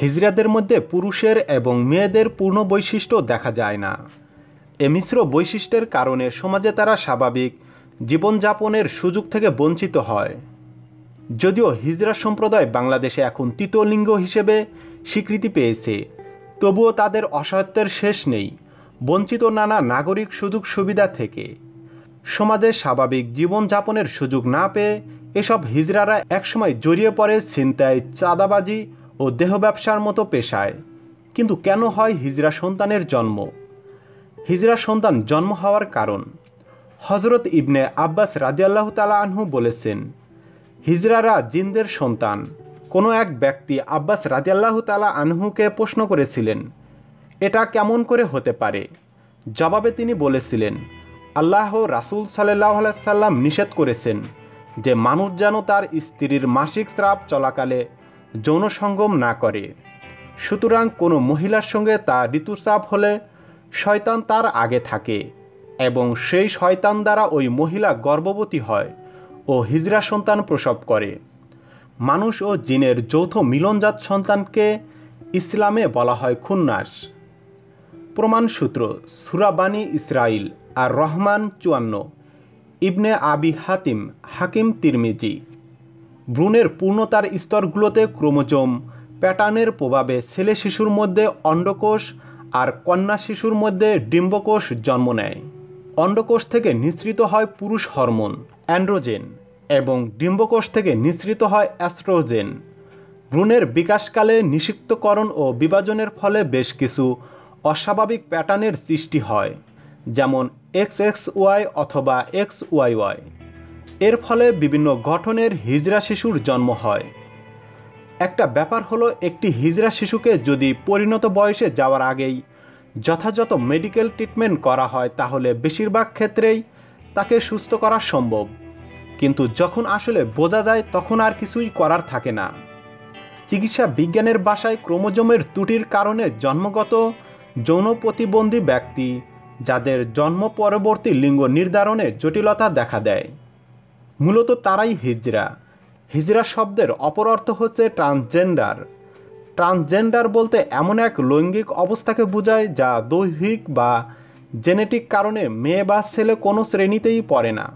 হিজড়াদের মধ্যে পুরুষের এবং মেয়েদের পূর্ণ বৈশিষ্ট্য দেখা যায় না। এ মিশ্র বৈশিষ্ট্যের কারণে সমাজে তারা স্বাভাবিক জীবনযাপনের সুযোগ থেকে বঞ্চিত হয়। যদিও হিজরা সম্প্রদায় বাংলাদেশে এখন তৃতীয় লিঙ্গ হিসেবে স্বীকৃতি পেয়েছে, তবুও তাদের অসহায়ত্বের শেষ নেই, বঞ্চিত নানা নাগরিক সুযোগ সুবিধা থেকে। সমাজে স্বাভাবিক জীবনযাপনের সুযোগ না পেয়ে এসব হিজড়ারা একসময় জড়িয়ে পড়ে ছিনতাই, চাঁদাবাজি ও দেহ ব্যবসার মতো পেশায়। কিন্তু কেন হয় হিজরা সন্তানের জন্ম? হিজরা সন্তান জন্ম হওয়ার কারণ। হজরত ইবনে আব্বাস রাদিয়াল্লাহ তালা আনহু বলেছেন, হিজরারা জিনদের সন্তান। কোনো এক ব্যক্তি আব্বাস রাদিয়াল্লাহ তালা আনহুকে প্রশ্ন করেছিলেন, এটা কেমন করে হতে পারে? জবাবে তিনি বলেছিলেন, আল্লাহ রাসুল সাল্লাহ সাল্লাম নিষেধ করেছেন যে, মানুষ যেন তার স্ত্রীর মাসিক স্রাব চলাকালে যৌন সঙ্গম না করে। সুতরাং কোনো মহিলার সঙ্গে তা ঋতুস্রাব হলে শয়তান তার আগে থাকে এবং সেই শয়তান দ্বারা ওই মহিলা গর্ভবতী হয় ও হিজরা সন্তান প্রসব করে। মানুষ ও জিনের যৌথ মিলনজাত সন্তানকে ইসলামে বলা হয় খুন্নাস। প্রমাণসূত্র সুরাবানী ইসরাইল আর রহমান চুয়ান্ন, ইবনে আবি হাতিম, হাকিম তিরমিজি। ভ্রূণের পূর্ণতার স্তরগুলোতে ক্রোমোজোম, প্যাটার্নের প্রভাবে ছেলে শিশুর মধ্যে অন্ডকোষ আর কন্যা শিশুর মধ্যে ডিম্বকোষ জন্ম নেয়। অন্ডকোষ থেকে নিঃসৃত হয় পুরুষ হরমোন, অ্যান্ড্রোজেন, এবং ডিম্বকোষ থেকে নিঃসৃত হয় অ্যাস্ট্রোজেন। ভ্রূণের বিকাশকালে নিষিক্তকরণ ও বিভাজনের ফলে বেশ কিছু অস্বাভাবিক প্যাটার্নের সৃষ্টি হয়, যেমন এক্স এক্স ওয়াই অথবা এক্স ওয়াই ওয়াই। এর ফলে বিভিন্ন গঠনের হিজড়া শিশুর জন্ম হয়। একটা ব্যাপার হলো, একটি হিজড়া শিশুকে যদি পরিণত বয়সে যাওয়ার আগেই যথাযথ মেডিকেল ট্রিটমেন্ট করা হয়, তাহলে বেশিরভাগ ক্ষেত্রেই তাকে সুস্থ করা সম্ভব। কিন্তু যখন আসলে বোঝা যায়, তখন আর কিছুই করার থাকে না। চিকিৎসা বিজ্ঞানের বাসায় ক্রোমোজোমের ত্রুটির কারণে জন্মগত যৌন প্রতিবন্ধী ব্যক্তি, যাদের জন্ম পরবর্তী লিঙ্গ নির্ধারণে জটিলতা দেখা দেয়। মূলত তারাই হিজরা। হিজরা শব্দের অপর অর্থ হচ্ছে ট্রান্সজেন্ডার ট্রান্সজেন্ডার বলতে এমন এক লৈঙ্গিক অবস্থাকে বোঝায় যা দৈহিক বা জেনেটিক কারণে মেয়ে বা ছেলে কোনো শ্রেণীতেই পড়ে না।